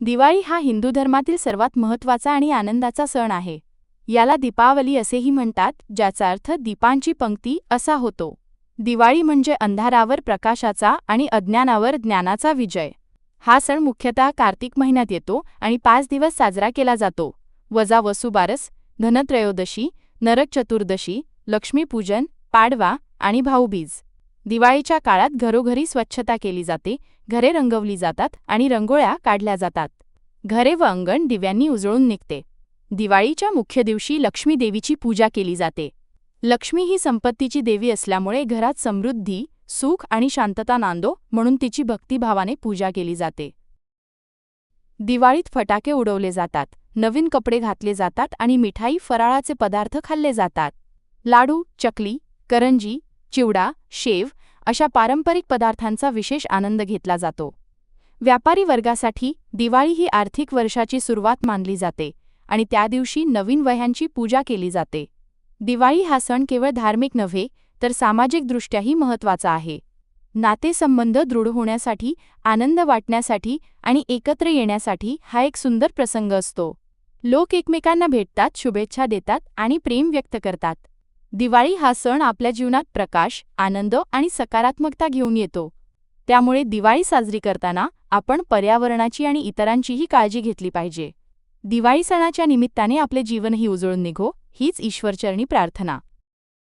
दिवाळी हा हिंदू धर्मातील सर्वात महत्त्वाचा आणि आनंदाचा सण आहे. याला दीपावली असेही म्हणतात ज्याचा अर्थ दीपांची पंक्ती असा होतो. दिवाळी म्हणजे अंधारावर प्रकाशाचा आणि अज्ञानावर ज्ञानाचा विजय. हा सण मुख्यतः कार्तिक महिन्यात येतो आणि पाच दिवस साजरा केला जातो. वजा वसुबारस धनत्रयोदशी नरक चतुर्दशी लक्ष्मीपूजन पाडवा आणि भाऊबीज. दिवाळीच्या काळात घरोघरी स्वच्छता केली जाते घरे रंगवली जातात आणि रंगोळ्या काढल्या जातात. घरे व अंगण दिव्यांनी उजळून निघते. दिवाळीच्या मुख्य दिवशी लक्ष्मी देवीची पूजा केली जाते. लक्ष्मी ही संपत्तीची देवी असल्यामुळे घरात समृद्धी सुख आणि शांतता नांदो म्हणून तिची भक्तिभावाने पूजा केली जाते. दिवाळीत फटाके उडवले जातात नवीन कपडे घातले जातात आणि मिठाई फराळाचे पदार्थ खाल्ले जातात. लाडू चकली करंजी चिवडा शेव अशा पारंपरिक पदार्थांचा विशेष आनंद घेतला जातो. व्यापारी वर्गासाठी दिवाळी ही आर्थिक वर्षाची सुरुवात मानली जाते आणि त्या दिवशी नवीन वह्यांची पूजा केली जाते. दिवाळी हा सण केवळ धार्मिक नव्हे तर सामाजिकदृष्ट्याही महत्त्वाचा आहे. नातेसंबंध दृढ होण्यासाठी आनंद वाटण्यासाठी आणि एकत्र येण्यासाठी हा एक सुंदर प्रसंग असतो. लोक एकमेकांना भेटतात शुभेच्छा देतात आणि प्रेम व्यक्त करतात. दिवाळी हा सण आपल्या जीवनात प्रकाश आनंद आणि सकारात्मकता घेऊन येतो. त्यामुळे दिवाळी साजरी करताना आपण पर्यावरणाची आणि इतरांचीही काळजी घेतली पाहिजे. दिवाळी सणाच्या निमित्ताने आपले जीवनही उजळून निघो हीच ईश्वरचरणी प्रार्थना.